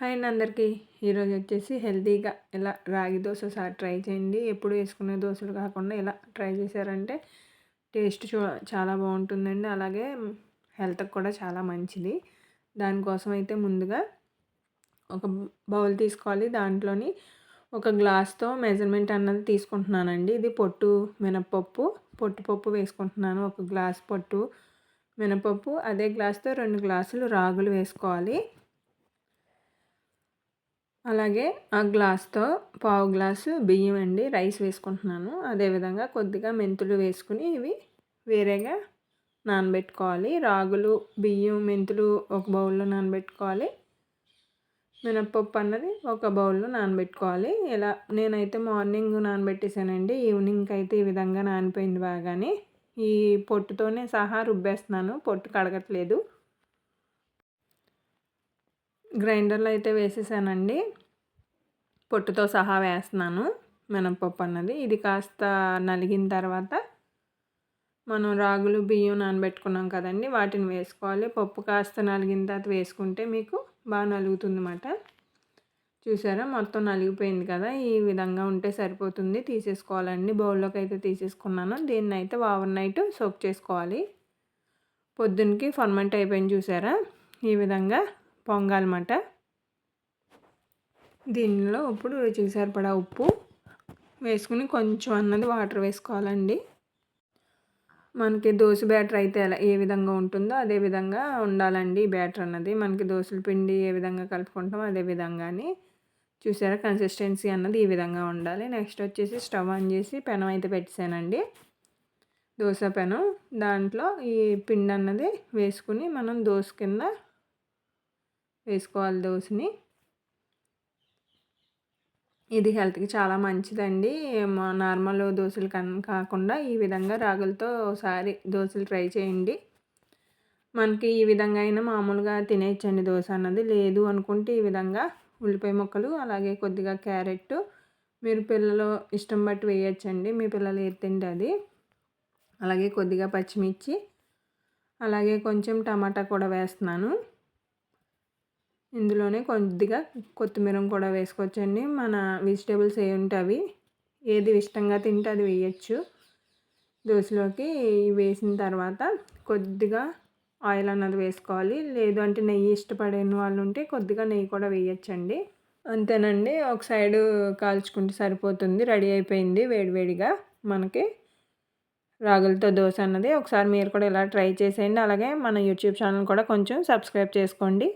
Hi అండి అందరికీ. ఈరోజు వచ్చేసి హెల్తీగా ఇలా రాగి దోశ ఒకసారి ట్రై చేయండి. ఎప్పుడు వేసుకునే దోశలు కాకుండా ఇలా ట్రై చేశారంటే టేస్ట్ చూ చాలా బాగుంటుందండి. అలాగే హెల్త్కి కూడా చాలా మంచిది. దానికోసం అయితే ముందుగా ఒక బౌల్ తీసుకోవాలి. దాంట్లోని ఒక గ్లాస్తో మెజర్మెంట్ అన్నది తీసుకుంటున్నానండి. ఇది పొట్టు మినపప్పు పొట్టు పప్పు వేసుకుంటున్నాను. ఒక గ్లాస్ పొట్టు మినపప్పు అదే గ్లాస్తో రెండు గ్లాసులు రాగులు వేసుకోవాలి. అలాగే ఆ గ్లాస్తో పావు గ్లాసు బియ్యం అండి రైస్ వేసుకుంటున్నాను. అదేవిధంగా కొద్దిగా మెంతులు వేసుకుని ఇవి వేరేగా నానబెట్టుకోవాలి. రాగులు బియ్యం మెంతులు ఒక బౌల్లో నానబెట్టుకోవాలి. మినప్పప్పు అన్నది ఒక బౌల్లో నానబెట్టుకోవాలి. ఇలా నేనైతే మార్నింగ్ నానబెట్టేసానండి. ఈవినింగ్కి అయితే ఈ విధంగా నానిపోయింది బాగానే. ఈ పొట్టుతోనే సహా రుబ్బేస్తున్నాను. పొట్టు కడగట్లేదు. గ్రైండర్లో అయితే వేసేసానండి. పొట్టుతో సహా వేస్తున్నాను మినపప్పు అన్నది. ఇది కాస్త నలిగిన తర్వాత మనం రాగులు బియ్యం నానబెట్టుకున్నాం కదండి వాటిని వేసుకోవాలి. పప్పు కాస్త నలిగిన తర్వాత వేసుకుంటే మీకు బాగా నలుగుతుంది అన్నమాట చూసారా? మొత్తం నలిగిపోయింది కదా? ఈ విధంగా ఉంటే సరిపోతుంది. తీసేసుకోవాలండి. బౌల్లోకి అయితే తీసేసుకున్నాను. దీన్ని అయితే ఓవర్ నైట్ సోక్ చేసుకోవాలి. పొద్దున్నకి ఫర్మెంట్ అయిపోయింది చూసారా? ఈ విధంగా పొంగాలన్నమాట. దీనిలో ఇప్పుడు రుచికి సరిపడా ఉప్పు వేసుకుని కొంచెం అన్నది వాటర్ వేసుకోవాలండి. మనకి దోశ బ్యాటర్ అయితే ఎలా ఏ విధంగా ఉంటుందో అదే విధంగా ఉండాలండి బ్యాటర్ అన్నది. మనకి దోశల పిండి ఏ విధంగా కలుపుకుంటామో అదే విధంగానే చూసారా కన్సిస్టెన్సీ అన్నది ఈ విధంగా ఉండాలి. నెక్స్ట్ వచ్చేసి స్టవ్ ఆన్ చేసి పెనం అయితే పెట్టేశానండి. దోశ పెనం దాంట్లో ఈ పిండి అన్నది వేసుకుని మనం దోశ కింద వేసుకోవాలి దోశని. ఇది హెల్త్కి చాలా మంచిదండి. నార్మల్ దోశలు కన్ కాకుండా ఈ విధంగా రాగులతో ఒకసారి దోశలు ట్రై చేయండి. మనకి ఈ విధంగా అయినా మామూలుగా తినేయచ్చండి దోశ అన్నది. లేదు అనుకుంటే ఈ విధంగా ఉల్లిపాయ ముక్కలు అలాగే కొద్దిగా క్యారెట్ మీరు పిల్లలు ఇష్టం బట్టి వేయచ్చండి. మీ పిల్లలు ఏది తింటే అది. అలాగే కొద్దిగా పచ్చిమిర్చి అలాగే కొంచెం టమాటా కూడా వేస్తున్నాను. ఇందులోనే కొద్దిగా కొత్తిమీర కూడా వేసుకోవచ్చండి. మన వెజిటేబుల్స్ ఏ ఉంటే అవి. ఏది ఇష్టంగా తింటే అది వేయచ్చు. దోశలోకి వేసిన తర్వాత కొద్దిగా ఆయిల్ అన్నది వేసుకోవాలి. లేదు అంటే నెయ్యి ఇష్టపడే వాళ్ళు ఉంటే కొద్దిగా నెయ్యి కూడా వేయచ్చండి. అంతేనండి ఒక సైడు కాల్చుకుంటే సరిపోతుంది. రెడీ అయిపోయింది వేడివేడిగా మనకి. రాగులతో దోశ అన్నది. ఒకసారి మీరు కూడా ఇలా ట్రై చేసేయండి. అలాగే మన యూట్యూబ్ ఛానల్ కూడా కొంచెం సబ్స్క్రైబ్ చేసుకోండి.